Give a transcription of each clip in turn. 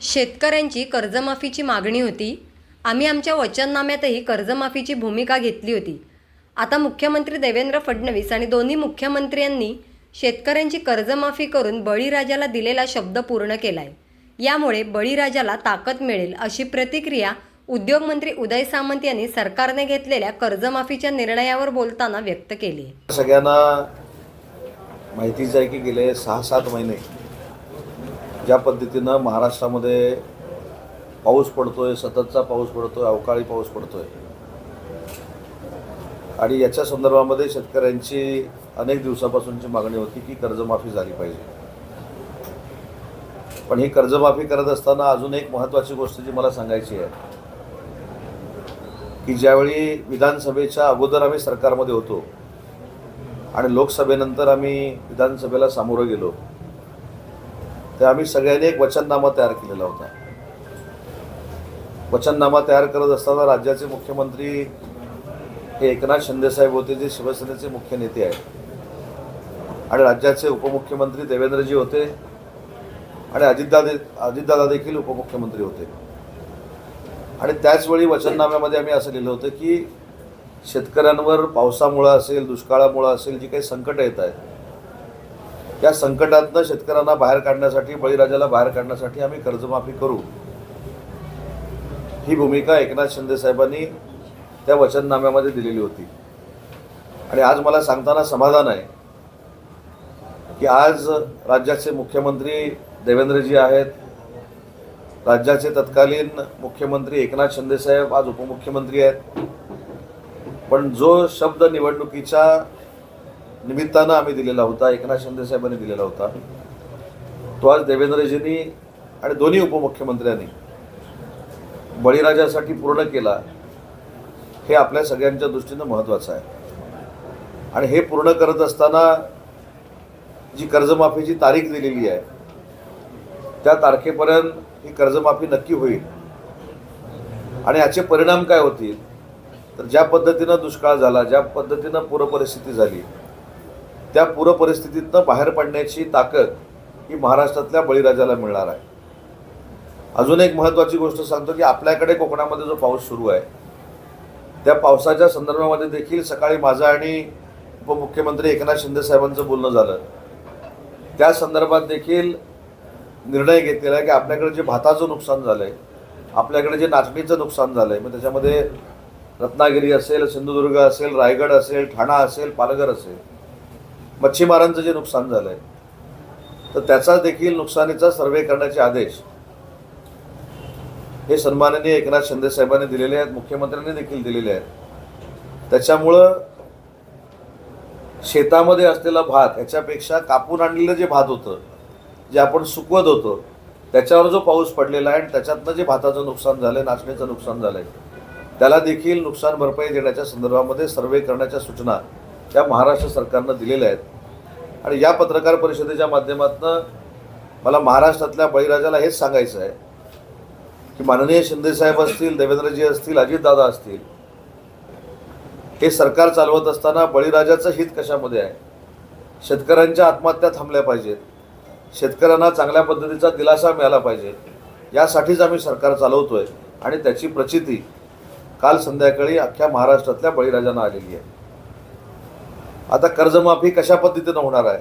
शेतकऱ्यांची कर्जमाफीची मागणी होती. आम्ही आमच्या वचननाम्यातही कर्जमाफीची भूमिका घेतली होती. आता मुख्यमंत्री देवेंद्र फडणवीस आणि दोन्ही मुख्यमंत्र्यांनी शेतकऱ्यांची कर्जमाफी करून बळीराजाला दिलेला शब्द पूर्ण केला आहे यामुळे बळीराजाला ताकद मिळेल अशी प्रतिक्रिया उद्योगमंत्री उदय सामंत यांनी सरकारने घेतलेल्या कर्जमाफीच्या निर्णयावर बोलताना व्यक्त केली आहे. सगळ्यांना माहितीच आहे की गेले सहा सात महिने ज्या पद्धतीनं महाराष्ट्रामध्ये पाऊस पडतोय सततचा पाऊस पडतोय अवकाळी पाऊस पडतोय. आणि याच्या संदर्भामध्ये शेतकऱ्यांची अनेक दिवसापासूनची मागणी होती की कर्जमाफी झाली पाहिजे. पण ही कर्जमाफी करत असताना अजून एक महत्त्वाची गोष्ट जी मला सांगायची आहे की ज्यावेळी विधानसभेच्या अगोदर आम्ही सरकारमध्ये होतो आणि लोकसभेनंतर आम्ही विधानसभेला सामोरं गेलो तर आम्ही सगळ्यांनी एक वचननामा तयार केलेला होता. वचननामा तयार करत असताना राज्याचे मुख्यमंत्री हे एकनाथ शिंदेसाहेब होते जे शिवसेनेचे मुख्य नेते आहेत. आणि राज्याचे उपमुख्यमंत्री देवेंद्रजी होते आणि अजितदादा अजितदादा देखील उपमुख्यमंत्री होते. आणि त्याचवेळी वचननाम्यामध्ये आम्ही असं लिहिलं होतं की शेतकऱ्यांवर पावसामुळं असेल दुष्काळामुळं असेल जी काही संकटं येत आहेत या संकटातनं शेतकऱ्यांना बाहेर काढण्यासाठी बळीराजाला बाहेर काढण्यासाठी आम्ही कर्जमाफी करू. ही भूमिका एकनाथ शिंदे साहेबांनी त्या वचननाम्यामध्ये दिलेली होती. आणि आज मला सांगताना समाधान आहे की आज राज्याचे मुख्यमंत्री देवेंद्रजी आहेत. राज्याचे तत्कालीन मुख्यमंत्री एकनाथ शिंदेसाहेब आज उपमुख्यमंत्री आहेत. पण जो शब्द निवडणुकीच्या निमित्तानं आम्ही दिलेला होता एकनाथ शिंदेसाहेबांनी दिलेला होता. तो आज देवेंद्रजींनी आणि दोन्ही उपमुख्यमंत्र्यांनी बळीराजासाठी पूर्ण केला हे आपल्या सगळ्यांच्या दृष्टीनं महत्त्वाचं आहे. आणि हे पूर्ण करत असताना जी कर्जमाफीची तारीख दिलेली आहे त्या तारखेपर्यंत ही कर्जमाफी नक्की होईल. आणि याचे परिणाम काय होतील? तर ज्या पद्धतीनं दुष्काळ झाला ज्या पद्धतीनं पूरपरिस्थिती झाली त्या पूरपरिस्थितीतनं बाहेर पडण्याची ताकद ही महाराष्ट्रातल्या बळीराजाला मिळणार आहे. अजून एक महत्त्वाची गोष्ट सांगतो की आपल्याकडे कोकणामध्ये जो पाऊस सुरू आहे त्या पावसाच्या संदर्भामध्ये देखील सकाळी माझं आणि उपमुख्यमंत्री एकनाथ शिंदे साहेबांचं बोलणं झालं. त्या संदर्भात देखील निर्णय घेतलेला आहे की आपल्याकडे जे भाताचं नुकसान झालं आहे आपल्याकडे जे नाचणीचं नुकसान झालं आहे मग त्याच्यामध्ये रत्नागिरी असेल सिंधुदुर्ग असेल रायगड असेल ठाणा असेल पालघर असेल मच्छीमारांचं जे नुकसान झालं आहे तर त्याचा देखील नुकसानीचा सर्वे करण्याचे आदेश हे सन्माननीय एकनाथ शिंदे साहेबांनी दिलेले आहेत मुख्यमंत्र्यांनी देखील दिलेले आहेत. त्याच्यामुळं शेतामध्ये असलेला भात याच्यापेक्षा कापून आणलेलं जे भात होतं जे आपण सुकवत होतो त्याच्यावर जो पाऊस पडलेला आहे आणि त्याच्यातनं जे भाताचं नुकसान झालं आहे नाचणीचं नुकसान झालं आहे त्याला देखील नुकसान भरपाई देण्याच्या संदर्भामध्ये सर्वे करण्याच्या सूचना त्या महाराष्ट्र सरकारनं दिलेल्या आहेत. आणि या पत्रकार परिषदेच्या माध्यमातून मला महाराष्ट्रातल्या बळीराजाला हेच सांगायचं आहे की माननीय शिंदेसाहेब असतील देवेंद्रजी असतील अजितदादा असतील हे सरकार चालवत असताना बळीराजाचं हित कशामध्ये आहे? शेतकऱ्यांच्या आत्महत्या थांबल्या पाहिजेत. शेतकऱ्यांना चांगल्या पद्धतीचा दिलासा मिळाला पाहिजे. यासाठीच आम्ही सरकार चालवतोय. आणि त्याची प्रचिती काल संध्याकाळी अख्ख्या महाराष्ट्रातल्या बळीराजांना आलेली आहे. आता कर्जमाफी कशा पद्धतीनं होणार आहे?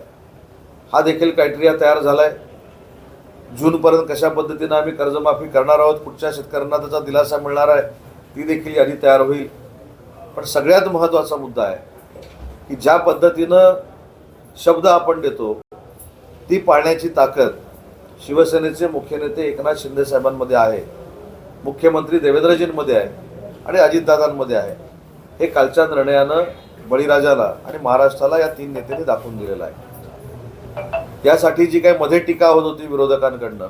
हा देखील क्रायटेरिया तयार झाला आहे जूनपर्यंत कशा पद्धतीनं आम्ही कर्जमाफी करणार आहोत? कुठच्या शेतकऱ्यांना त्याचा दिलासा मिळणार आहे? ती देखील यादी तयार होईल. पण सगळ्यात महत्त्वाचा मुद्दा आहे की ज्या पद्धतीनं शब्द आपण देतो ती पाळण्याची ताकद शिवसेनेचे मुख्य नेते एकनाथ शिंदे साहेबांमध्ये आहे. मुख्यमंत्री देवेंद्रजींमध्ये आहे आणि अजितदादांमध्ये आहे. हे कालच्या निर्णयानं बळीराजाला आणि महाराष्ट्राला या तीन नेत्यांनी दाखवून दिलेलं आहे. यासाठी जी काही मध्ये टीका होत होती विरोधकांकडनं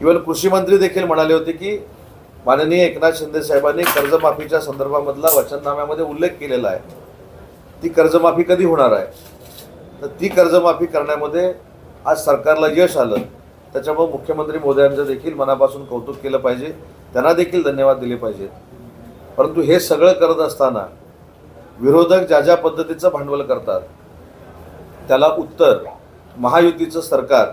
इव्हन कृषी मंत्री देखील म्हणाले होते की माननीय एकनाथ शिंदे साहेबांनी कर्जमाफीच्या संदर्भामधला वचननाम्यामध्ये उल्लेख केलेला आहे. ती कर्जमाफी कधी होणार आहे? तर ती कर्जमाफी करण्यामध्ये आज सरकारला यश आलं. त्याच्यामुळे मुख्यमंत्री मोदयांचं देखील मनापासून कौतुक केलं पाहिजे. त्यांना देखील धन्यवाद दिले पाहिजेत. परंतु हे सगळं करत असताना विरोधक ज्या ज्या पद्धतीचं भांडवल करतात त्याला उत्तर महायुतीचं सरकार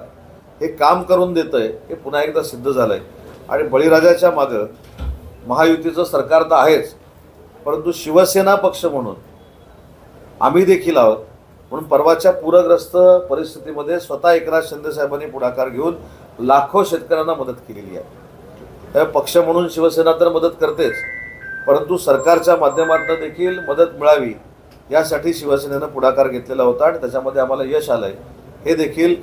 हे काम करून देतं आहे हे पुन्हा एकदा सिद्ध झालं आहे आणि बळीराजाच्या मागं महायुतीचं सरकार तर आहेच परंतु शिवसेना पक्ष म्हणून आम्ही देखील आहोत. म्हणून परवाच्या पूरग्रस्त परिस्थितीमध्ये स्वतः एकनाथ शिंदे साहेबांनी पुढाकार घेऊन लाखो शेतकऱ्यांना मदत केलेली आहे. तर पक्ष म्हणून शिवसेना तर मदत करतेच. परंतु सरकारच्या माध्यमातून देखील मदत मिळावी यासाठी शिवसेनेनं पुढाकार घेतलेला होता आणि त्याच्यामध्ये आम्हाला यश आलं आहे हे देखील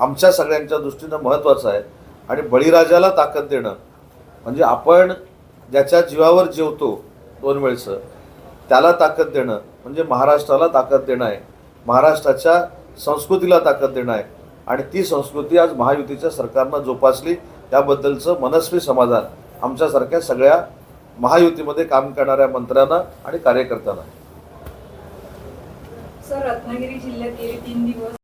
आमच्या सगळ्यांच्या दृष्टीनं महत्त्वाचं आहे. आणि बळीराजाला ताकद देणं म्हणजे आपण ज्याच्या जीवावर जेवतो दोन वेळचं त्याला ताकद देणं म्हणजे महाराष्ट्राला ताकद देणं आहे. महाराष्ट्राच्या संस्कृतीला ताकद देणं आहे. आणि ती संस्कृती आज महायुतीच्या सरकारनं जोपासली. त्याबद्दलचं मनस्वी समाधान आमच्यासारख्या सगळ्या महायुतीमध्ये काम करणाऱ्या मंत्र्यांना आणि कार्यकर्त्यांना. सर रत्नागिरी जिल्ह्यात गेले तीन दिवस